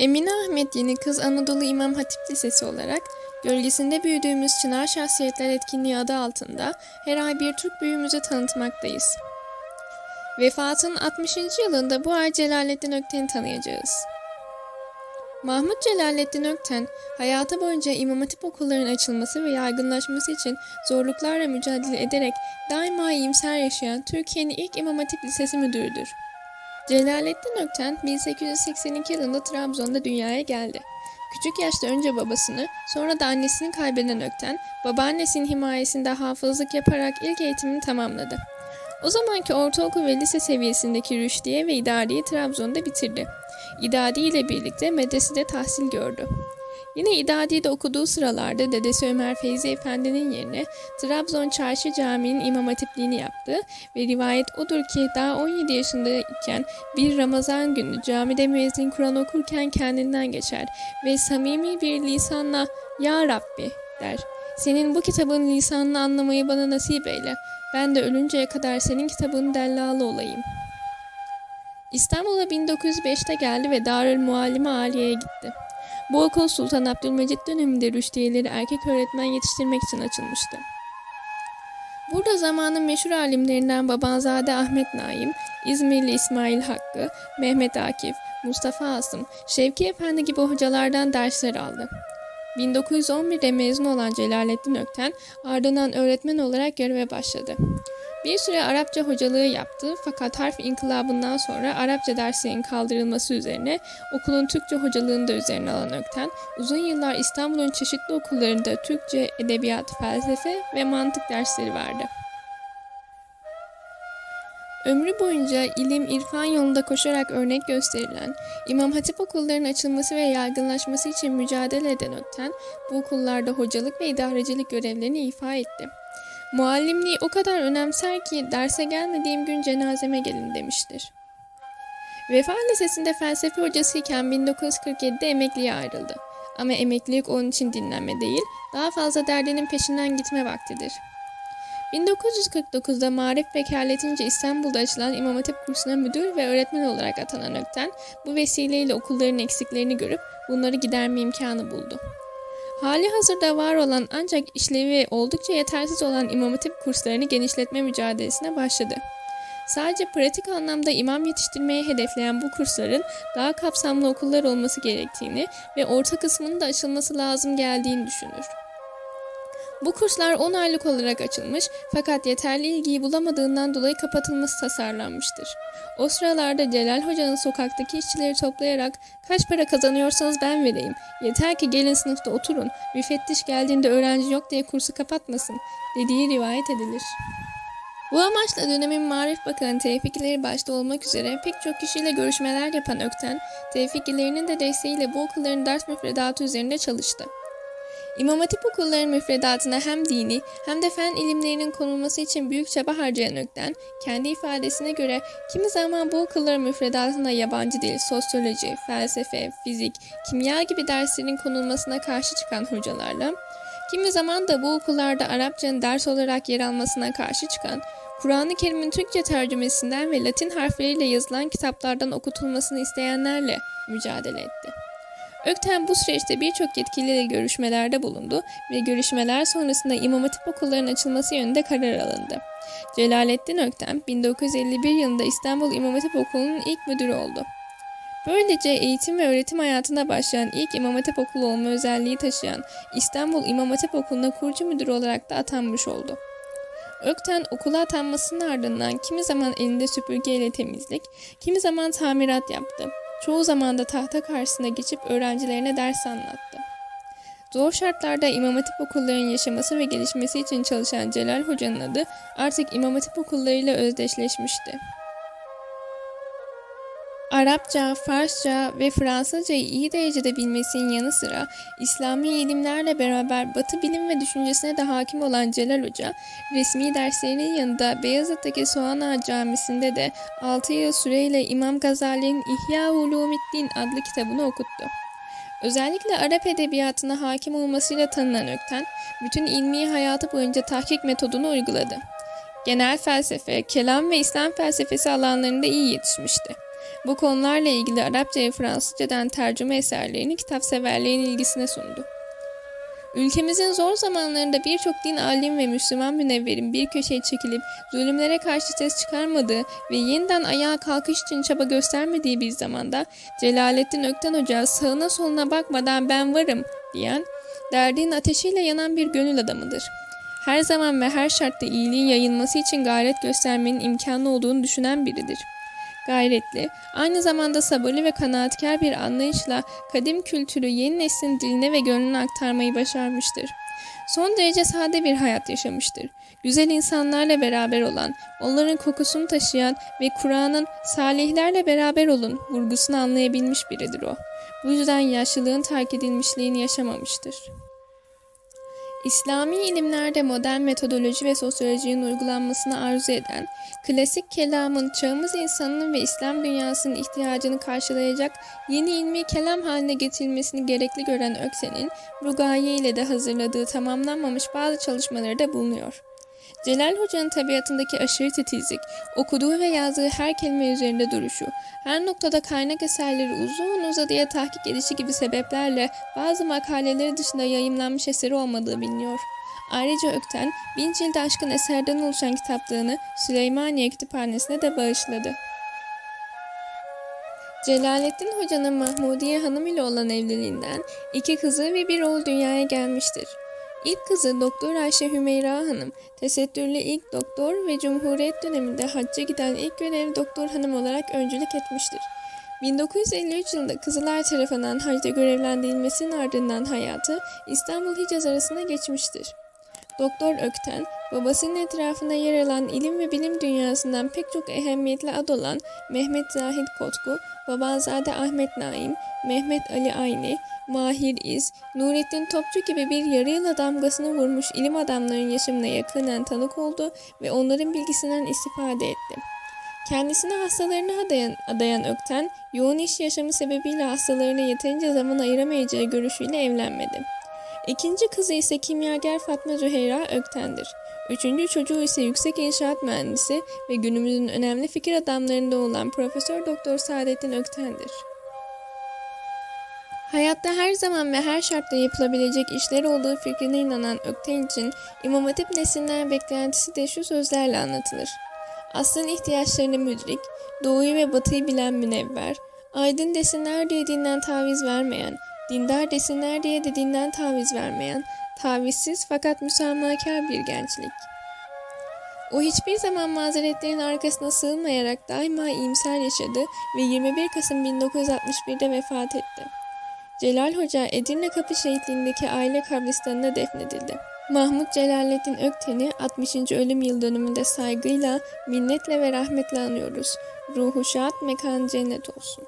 Emine Ahmet Yeni Kız Anadolu İmam Hatip Lisesi olarak gölgesinde büyüdüğümüz Çınar Şahsiyetler Etkinliği adı altında her ay bir Türk büyüğümüzü tanıtmaktayız. Vefatının 60. yılında bu ay Celalettin Ökten'i tanıyacağız. Mahmut Celalettin Ökten, hayatı boyunca İmam Hatip okullarının açılması ve yaygınlaşması için zorluklarla mücadele ederek daima iyimser yaşayan Türkiye'nin ilk İmam Hatip Lisesi müdürüdür. Celalettin Ökten 1882 yılında Trabzon'da dünyaya geldi. Küçük yaşta önce babasını, sonra da annesini kaybeden Ökten, babaannesinin himayesinde hafızlık yaparak ilk eğitimini tamamladı. O zamanki ortaokul ve lise seviyesindeki rüştiye ve idariyi Trabzon'da bitirdi. İdadi ile birlikte medresede tahsil gördü. Yine İdadi'de okuduğu sıralarda dedesi Ömer Feyzi Efendi'nin yerine Trabzon Çarşı Camii'nin imam hatipliğini yaptı ve rivayet odur ki daha 17 yaşındayken bir Ramazan günü camide müezzin Kur'an okurken kendinden geçer ve samimi bir lisanla Ya Rabbi der. Senin bu kitabın lisanını anlamayı bana nasip eyle. Ben de ölünceye kadar senin kitabın dellalı olayım. İstanbul'a 1905'te geldi ve Darül Muallime Aliye'ye gitti. Bu okul Sultan Abdülmecit döneminde rüştiyeleri erkek öğretmen yetiştirmek için açılmıştı. Burada zamanın meşhur alimlerinden Babanzade Ahmet Naim, İzmirli İsmail Hakkı, Mehmet Akif, Mustafa Asım, Şevki Efendi gibi hocalardan dersler aldı. 1911'de mezun olan Celalettin Ökten ardından öğretmen olarak göreve başladı. Bir süre Arapça hocalığı yaptı fakat harf inkılabından sonra Arapça derslerinin kaldırılması üzerine okulun Türkçe hocalığını da üzerine alan Ökten, uzun yıllar İstanbul'un çeşitli okullarında Türkçe, edebiyat, felsefe ve mantık dersleri verdi. Ömrü boyunca ilim, irfan yolunda koşarak örnek gösterilen, İmam Hatip okullarının açılması ve yaygınlaşması için mücadele eden Ökten, bu okullarda hocalık ve idarecilik görevlerini ifa etti. Muallimliği o kadar önemser ki derse gelmediğim gün cenazeme gelin demiştir. Vefa Lisesi'nde felsefe hocasıyken 1947'de emekliye ayrıldı. Ama emeklilik onun için dinlenme değil, daha fazla derdinin peşinden gitme vaktidir. 1949'da marif vekaletince İstanbul'da açılan İmam Hatip kursuna müdür ve öğretmen olarak atanan Ökten, bu vesileyle okulların eksiklerini görüp bunları giderme imkanı buldu. Hali hazırda var olan ancak işlevi oldukça yetersiz olan İmam Hatip kurslarını genişletme mücadelesine başladı. Sadece pratik anlamda imam yetiştirmeyi hedefleyen bu kursların daha kapsamlı okullar olması gerektiğini ve orta kısmının da açılması lazım geldiğini düşünür. Bu kurslar 10 aylık olarak açılmış fakat yeterli ilgiyi bulamadığından dolayı kapatılması tasarlanmıştır. O sıralarda Celal Hoca'nın sokaktaki işçileri toplayarak kaç para kazanıyorsanız ben vereyim. Yeter ki gelin sınıfta oturun. Müfettiş geldiğinde öğrenci yok diye kursu kapatmasın dediği rivayet edilir. Bu amaçla dönemin Marif Bakanı Tevfikleri başta olmak üzere pek çok kişiyle görüşmeler yapan Ökten, Tevfiklilerinin de desteğiyle bu okulların ders müfredatı üzerinde çalıştı. İmam Hatip okullarının müfredatına hem dini hem de fen ilimlerinin konulması için büyük çaba harcayan Ökten, kendi ifadesine göre kimi zaman bu okulların müfredatına yabancı dil, sosyoloji, felsefe, fizik, kimya gibi derslerin konulmasına karşı çıkan hocalarla, kimi zaman da bu okullarda Arapçanın ders olarak yer almasına karşı çıkan, Kur'an-ı Kerim'in Türkçe tercümesinden ve Latin harfleriyle yazılan kitaplardan okutulmasını isteyenlerle mücadele etti. Ökten bu süreçte birçok yetkiliyle görüşmelerde bulundu ve görüşmeler sonrasında İmam Hatip okullarının açılması yönünde karar alındı. Celalettin Ökten 1951 yılında İstanbul İmam Hatip Okulu'nun ilk müdürü oldu. Böylece eğitim ve öğretim hayatına başlayan ilk İmam Hatip Okulu olma özelliği taşıyan İstanbul İmam Hatip Okulu'na kurucu müdür olarak da atanmış oldu. Ökten okula atanmasının ardından kimi zaman elinde süpürgeyle temizlik, kimi zaman tamirat yaptı. Çoğu zaman da tahta karşısına geçip öğrencilerine ders anlattı. Zor şartlarda İmam Hatip okullarının yaşaması ve gelişmesi için çalışan Celal Hoca'nın adı artık İmam Hatip okullarıyla özdeşleşmişti. Arapça, Farsça ve Fransızcayı iyi derecede bilmesinin yanı sıra İslami ilimlerle beraber Batı bilim ve düşüncesine de hakim olan Celal Hoca, resmi derslerinin yanında Beyazıt'taki Soğan Ağa Camisi'nde de 6 yıl süreyle İmam Gazali'nin İhya Ulumiddin adlı kitabını okuttu. Özellikle Arap edebiyatına hakim olmasıyla tanınan Ökten, bütün ilmi hayatı boyunca tahkik metodunu uyguladı. Genel felsefe, kelam ve İslam felsefesi alanlarında iyi yetişmişti. Bu konularla ilgili Arapça ve Fransızcadan tercüme eserlerini kitapseverlerin ilgisine sundu. Ülkemizin zor zamanlarında birçok din alim ve Müslüman münevverin bir köşeye çekilip zulümlere karşı ses çıkarmadığı ve yeniden ayağa kalkış için çaba göstermediği bir zamanda Celalettin Ökten Hoca sağına soluna bakmadan ben varım diyen, derdin ateşiyle yanan bir gönül adamıdır. Her zaman ve her şartta iyiliğin yayılması için gayret göstermenin imkanı olduğunu düşünen biridir gayretli, aynı zamanda sabırlı ve kanaatkar bir anlayışla kadim kültürü yeni neslin diline ve gönlüne aktarmayı başarmıştır. Son derece sade bir hayat yaşamıştır. Güzel insanlarla beraber olan, onların kokusunu taşıyan ve Kur'an'ın salihlerle beraber olun vurgusunu anlayabilmiş biridir o. Bu yüzden yaşlılığın terk edilmişliğini yaşamamıştır. İslami ilimlerde modern metodoloji ve sosyolojinin uygulanmasını arzu eden, klasik kelamın çağımız insanının ve İslam dünyasının ihtiyacını karşılayacak yeni ilmi kelam haline getirilmesini gerekli gören Öksen'in bu gaye ile de hazırladığı tamamlanmamış bazı çalışmaları da bulunuyor. Celal Hoca'nın tabiatındaki aşırı titizlik, okuduğu ve yazdığı her kelime üzerinde duruşu, her noktada kaynak eserleri uzun uzadıya tahkik edişi gibi sebeplerle bazı makaleleri dışında yayımlanmış eseri olmadığı biliniyor. Ayrıca Ökten, bin cilde aşkın eserden oluşan kitaplığını Süleymaniye Kütüphanesi'ne de bağışladı. Celalettin Hoca'nın Mahmudiye Hanım ile olan evliliğinden iki kızı ve bir oğul dünyaya gelmiştir. İlk kızı Doktor Ayşe Hümeyra Hanım, tesettürlü ilk doktor ve Cumhuriyet döneminde hacca giden ilk görevli doktor hanım olarak öncülük etmiştir. 1953 yılında Kızılay tarafından hacda görevlendirilmesinin ardından hayatı İstanbul Hicaz arasında geçmiştir. Doktor Ökten, babasının etrafında yer alan ilim ve bilim dünyasından pek çok ehemmiyetli ad olan Mehmet Zahid Kotku, Babazade Ahmet Naim, Mehmet Ali Ayni, Mahir İz, Nurettin Topçu gibi bir yarı yıla damgasını vurmuş ilim adamlarının yaşamına yakından tanık oldu ve onların bilgisinden istifade etti. Kendisine hastalarına adayan, adayan Ökten, yoğun iş yaşamı sebebiyle hastalarına yeterince zaman ayıramayacağı görüşüyle evlenmedi. İkinci kızı ise kimyager Fatma Züheyra Ökten'dir. Üçüncü çocuğu ise yüksek inşaat mühendisi ve günümüzün önemli fikir adamlarından olan Profesör Doktor Saadettin Ökten'dir. Hayatta her zaman ve her şartta yapılabilecek işler olduğu fikrine inanan Ökten için İmam Hatip nesilden beklentisi de şu sözlerle anlatılır. Aslın ihtiyaçlarını müdrik, doğuyu ve batıyı bilen münevver, aydın desinler diye dinden taviz vermeyen, dindar desinler diye de dinden taviz vermeyen, tavizsiz fakat müsamahakar bir gençlik. O hiçbir zaman mazeretlerin arkasına sığınmayarak daima iyimser yaşadı ve 21 Kasım 1961'de vefat etti. Celal Hoca Edirne Kapı Şehitliğindeki aile kabristanına defnedildi. Mahmut Celalettin Ökten'i 60. ölüm yıl dönümünde saygıyla, minnetle ve rahmetle anıyoruz. Ruhu şad, mekan cennet olsun.